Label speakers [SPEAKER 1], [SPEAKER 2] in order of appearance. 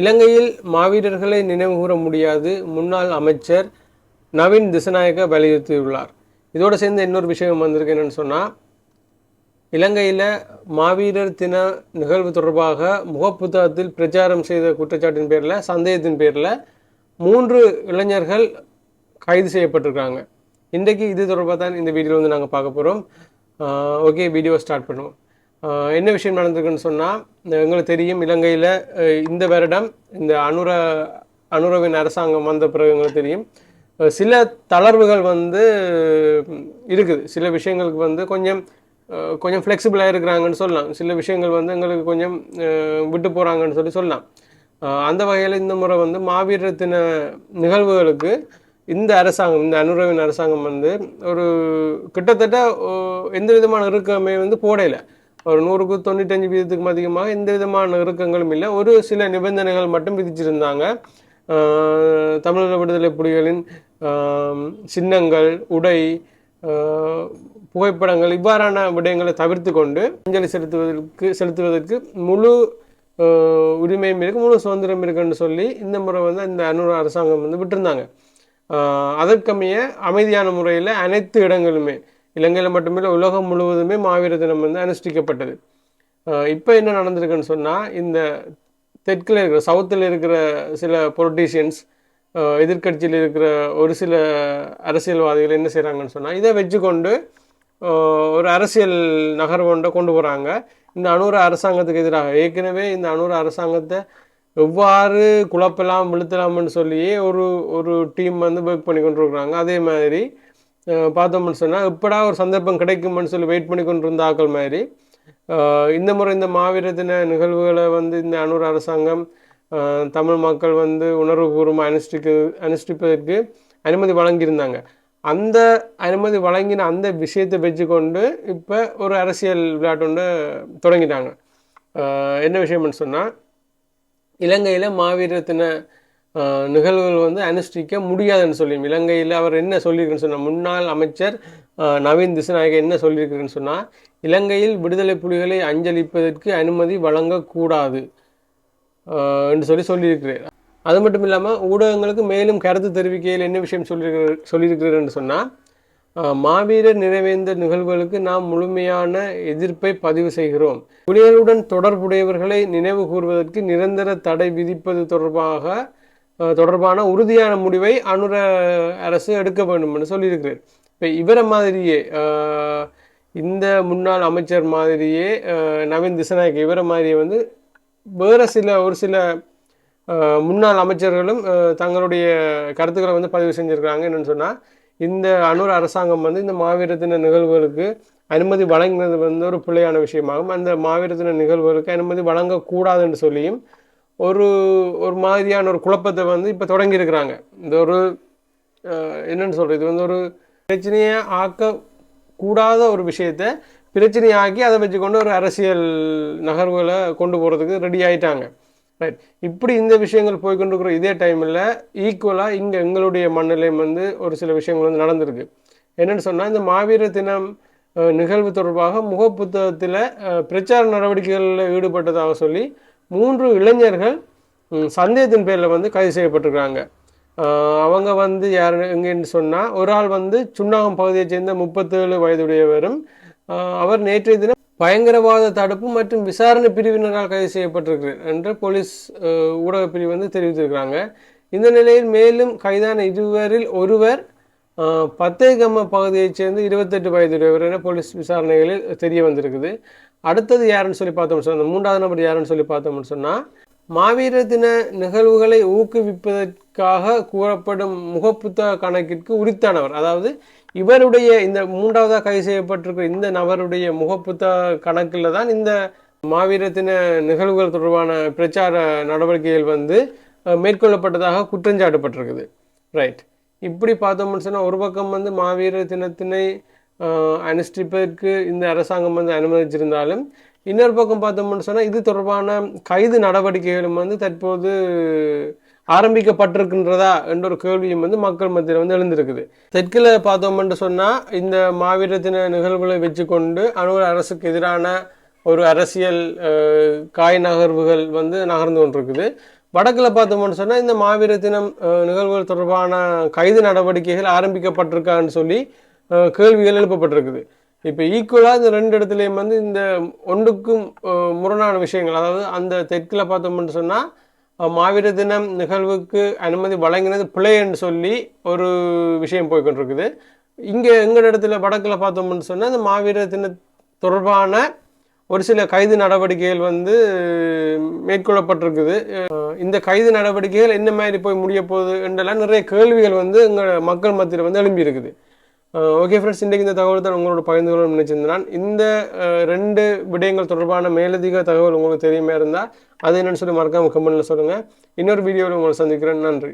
[SPEAKER 1] இலங்கையில் மாவீரர்களை நினைவுகூர முடியாது முன்னாள் அமைச்சர் நவீன் திசநாயக்க வலியுறுத்தியுள்ளார். இதோடு சேர்ந்து இன்னொரு விஷயம் வந்திருக்கு என்னென்னு சொன்னால் இலங்கையில் மாவீரர் தின நிகழ்வு தொடர்பாக முகப்புத்தகத்தில் பிரச்சாரம் செய்த குற்றச்சாட்டின் பேரில் சந்தேகத்தின் பேரில் மூன்று இளைஞர்கள் கைது செய்யப்பட்டிருக்காங்க. இன்றைக்கு இது தொடர்பாக தான் இந்த வீடியோ வந்து நாங்கள் பார்க்க போகிறோம் ஓகே வீடியோ ஸ்டார்ட் பண்ணுவோம். என்ன விஷயம் நடந்திருக்குன்னு சொன்னால் எங்களுக்கு தெரியும் இலங்கையில் இந்த வருடம் இந்த அனுர அனுரவின் அரசாங்கம் வந்த பிறகு எங்களுக்கு தெரியும். சில தளர்வுகள் வந்து இருக்குது. சில விஷயங்களுக்கு வந்து கொஞ்சம் கொஞ்சம் ஃப்ளெக்சிபிளாக இருக்கிறாங்கன்னு சொல்லலாம். சில விஷயங்கள் வந்து எங்களுக்கு கொஞ்சம் விட்டு போகிறாங்கன்னு சொல்லி சொல்லலாம். அந்த வகையில் இந்த முறை வந்து மாவீரர் தின நிகழ்வுகளுக்கு இந்த அரசாங்கம் இந்த அனுரவின் அரசாங்கம் வந்து ஒரு கிட்டத்தட்ட எந்த விதமான இருக்கமே வந்து போடையில ஒரு நூறுக்கு தொண்ணூத்தஞ்சு வீதத்துக்கும் அதிகமாக எந்த விதமான நெருக்கங்களும் இல்லை. ஒரு சில நிபந்தனைகள் மட்டும் விதிச்சிருந்தாங்க. தமிழக விடுதலை புலிகளின் சின்னங்கள் உடை புகைப்படங்கள் இவ்வாறான விடயங்களை தவிர்த்து கொண்டு அஞ்சலி செலுத்துவதற்கு செலுத்துவதற்கு முழு உரிமையும் இருக்கு முழு சுதந்திரம் இருக்குன்னு சொல்லி இந்த முறை வந்து இந்த அன்னூர் அரசாங்கம் வந்து விட்டுருந்தாங்க. அதற்கமைய அமைதியான முறையில் அனைத்து இடங்களுமே இலங்கையில் மட்டுமில்லை உலகம் முழுவதுமே மாவீர தினம் வந்து அனுஷ்டிக்கப்பட்டது. இப்போ என்ன நடந்திருக்குன்னு சொன்னால் இந்த தெற்கில் இருக்கிற சவுத்தில் இருக்கிற சில பொலிட்டீஷியன்ஸ் எதிர்க்கட்சியில் இருக்கிற ஒரு சில அரசியல்வாதிகள் என்ன செய்கிறாங்கன்னு சொன்னால் இதை வச்சுக்கொண்டு ஒரு அரசியல் நகர்வொன்றை கொண்டு போகிறாங்க இந்த அனூர அரசாங்கத்துக்கு எதிராக. ஏற்கனவே இந்த அனூர அரசாங்கத்தை எவ்வாறு குழப்பலாம் விழுத்தலாம்னு சொல்லியே ஒரு ஒரு டீம் வந்து ஒர்க் பண்ணி கொண்டு இருக்கிறாங்க அதே மாதிரி பார்த்தோம்னு சொன்னால் எப்படா ஒரு சந்தர்ப்பம் கிடைக்கும்னு சொல்லி வெயிட் பண்ணி கொண்டு இருந்த ஆக்கள் மாதிரி இந்த முறை இந்த மாவீர தின நிகழ்வுகளை வந்து இந்த அனூர் அரசாங்கம் தமிழ் மக்கள் வந்து உணர்வுபூர்வமாக அனுஷ்டிக்க அனுஷ்டிப்பதற்கு அனுமதி வழங்கியிருந்தாங்க. அந்த அனுமதி வழங்கின அந்த விஷயத்தை வச்சுக்கொண்டு இப்போ ஒரு அரசியல் விளையாட்டு ஒன்று தொடங்கிட்டாங்க. என்ன விஷயம்னு சொன்னால் இலங்கையில் மாவீரத்தின நிகழ்வுகள் வந்து அனுஷ்டிக்க முடியாதுன்னு சொல்லியும் இலங்கையில் அவர் என்ன சொல்லியிருக்குன்னு சொன்னால் முன்னாள் அமைச்சர் நவீன் திசுநாயகர் என்ன சொல்லியிருக்குன்னு சொன்னால் இலங்கையில் விடுதலை புலிகளை அஞ்சலிப்பதற்கு அனுமதி வழங்கக்கூடாது என்று சொல்லி சொல்லியிருக்கிறார். அது மட்டும் இல்லாமல் ஊடகங்களுக்கு மேலும் கருத்து தெரிவிக்கையில் என்ன விஷயம் சொல்லியிருக்கிறார் என்று சொன்னால் மாவீரர் நிறைவேந்த நிகழ்வுகளுக்கு நாம் முழுமையான எதிர்ப்பை பதிவு செய்கிறோம். புலிகளுடன் தொடர்புடையவர்களை நினைவு கூறுவதற்கு நிரந்தர தடை விதிப்பது தொடர்பாக தொடர்பான உறுதியான முடிவை அனுர அரசு எடுக்க வேண்டும் என்று சொல்லியிருக்கிறார். இப்போ இவரை மாதிரியே ஆஹ், இந்த முன்னாள் அமைச்சர் மாதிரியே நவீன் திசநாயக் இவரை மாதிரியே வந்து வேறு சில ஒரு சில முன்னாள் அமைச்சர்களும் தங்களுடைய கருத்துக்களை வந்து பதிவு செஞ்சுருக்காங்க என்னென்னு சொன்னால் இந்த அனுர் அரசாங்கம் வந்து இந்த மாவீர தின நிகழ்வுகளுக்கு அனுமதி வழங்கினது வந்து ஒரு பிள்ளையான விஷயமாகும். அந்த மாவீர தின நிகழ்வுகளுக்கு அனுமதி வழங்கக்கூடாதுன்னு சொல்லியும் ஒரு ஒரு மாதிரியான ஒரு குழப்பத்தை வந்து இப்போ தொடங்கியிருக்கிறாங்க. இந்த ஒரு என்னென்னு என்னன்னு சொல்கிறது இது வந்து ஒரு பிரச்சனையை ஆக்க கூடாத ஒரு விஷயத்தை பிரச்சனையாக்கி அதை வச்சுக்கொண்டு ஒரு அரசியல் நகர்வுகளை கொண்டு போகிறதுக்கு ரெடி ஆயிட்டாங்க. ரைட் இப்படி இந்த விஷயங்கள் போய்கொண்டிருக்கிற இதே டைமில் ஈக்குவலாக இங்கே எங்களுடைய மண்ணிலையும் வந்து ஒரு சில விஷயங்கள் வந்து நடந்திருக்கு. என்னென்னு சொன்னால் இந்த மாவீர தினம் நிகழ்வு தொடர்பாக முகப்புத்தகத்தில் பிரச்சார நடவடிக்கைகளில் ஈடுபட்டதாக சொல்லி மூன்று இளைஞர்கள் சந்தேகத்தின் பேரில் வந்து கைது செய்யப்பட்டிருக்காங்க அவங்க வந்து யார் எங்கன்னு சொன்னால் ஒரு ஆள் வந்து சுண்ணாகம் பகுதியைச் சேர்ந்த முப்பத்தேழு வயதுடையவரும் அவர் நேற்றைய தினம் பயங்கரவாத தடுப்பு மற்றும் விசாரணை பிரிவினரால் கைது செய்யப்பட்டிருக்கிறார் என்று போலீஸ் ஊடகப்பிரிவு ஊடகப் பிரிவு வந்து தெரிவித்திருக்கிறாங்க. இந்த நிலையில் மேலும் கைதான இருவரில் ஒருவர் பத்தேகம்ம பகுதியைச் சேர்ந்து இருபத்தெட்டு வயதுடையவர் போலீஸ் விசாரணைகளில் தெரிய வந்திருக்குது. அடுத்தது யாருன்னு சொல்லி பார்த்தோம்னு சொன்னால் மூன்றாவது நபர் யாருன்னு சொல்லி பார்த்தோம்னு சொன்னால் மாவீர தின நிகழ்வுகளை ஊக்குவிப்பதற்காக கூறப்படும் முகப்புத்தக கணக்கிற்கு உரித்தானவர். அதாவது இவருடைய இந்த மூன்றாவதாக கைது செய்யப்பட்டிருக்கிற இந்த நபருடைய முகப்புத்தக கணக்கில் தான் இந்த மாவீர தின நிகழ்வுகள் தொடர்பான பிரச்சார நடவடிக்கைகள் வந்து மேற்கொள்ளப்பட்டதாக குற்றஞ்சாட்டப்பட்டிருக்குது. ரைட். இப்படி பார்த்தோம்னு சொன்னால் ஒரு பக்கம் வந்து மாவீர தினத்தினை அனுஷ்டிப்பதற்கு இந்த அரசாங்கம் வந்து அனுமதிச்சிருந்தாலும் இன்னொரு பக்கம் பார்த்தோம்னு சொன்னால் இது தொடர்பான கைது நடவடிக்கைகளும் வந்து தற்போது ஆரம்பிக்கப்பட்டிருக்கின்றதா என்ற ஒரு கேள்வியும் வந்து மக்கள் மத்தியில் வந்து எழுந்திருக்குது. தெற்கில் பார்த்தோம்னு சொன்னால் இந்த மாவீர தின நிகழ்வுகளை வச்சுக்கொண்டு அனுர் அரசுக்கு எதிரான ஒரு அரசியல் காய் நகர்வுகள் வந்து நகர்ந்து கொண்டிருக்குது. வடக்கில் பார்த்தோம்னு சொன்னால் இந்த மாவீர தினம் நிகழ்வுகள் தொடர்பான கைது நடவடிக்கைகள் ஆரம்பிக்கப்பட்டிருக்கான்னு சொல்லி கேள்விகள் எழுப்பப்பட்டிருக்குது. இப்போ ஈக்குவலாக இந்த ரெண்டு இடத்துலையும் வந்து இந்த ஒன்றுக்கும் முரணான விஷயங்கள் அதாவது அந்த தெற்கில் பார்த்தோம்னு சொன்னால் மாவீர தினம் நிகழ்வுக்கு அனுமதி வழங்கினது பிழைன்னு சொல்லி ஒரு விஷயம் போய்க்கொண்டிருக்குது. இங்கே எங்கள் இடத்துல வடக்கில் பார்த்தோம்னு சொன்னால் இந்த மாவீர தின தொடர்பான ஒரு சில கைது நடவடிக்கைகள் வந்து மேற்கொள்ளப்பட்டிருக்குது. இந்த கைது நடவடிக்கைகள் என்ன மாதிரி போய் முடிய போகுது என்றெல்லாம் நிறைய கேள்விகள் வந்து எங்கள் மக்கள் மத்தியில் வந்து எழும்பி இருக்குது. ஓகே ஃப்ரெண்ட்ஸ் இன்றைக்கு இந்த தகவல் தான் உங்களோட பகிர்ந்து கொள்ள நினைச்சிருந்தேன். நான். இந்த ரெண்டு விடயங்கள் தொடர்பான மேலதிக தகவல் உங்களுக்கு தெரியுமா இருந்தால் அது என்னென்னு சொல்லி மறக்காம கமெண்ட்ல சொல்லுங்கள் இன்னொரு வீடியோவில் உங்களை சந்திக்கிறேன். நன்றி.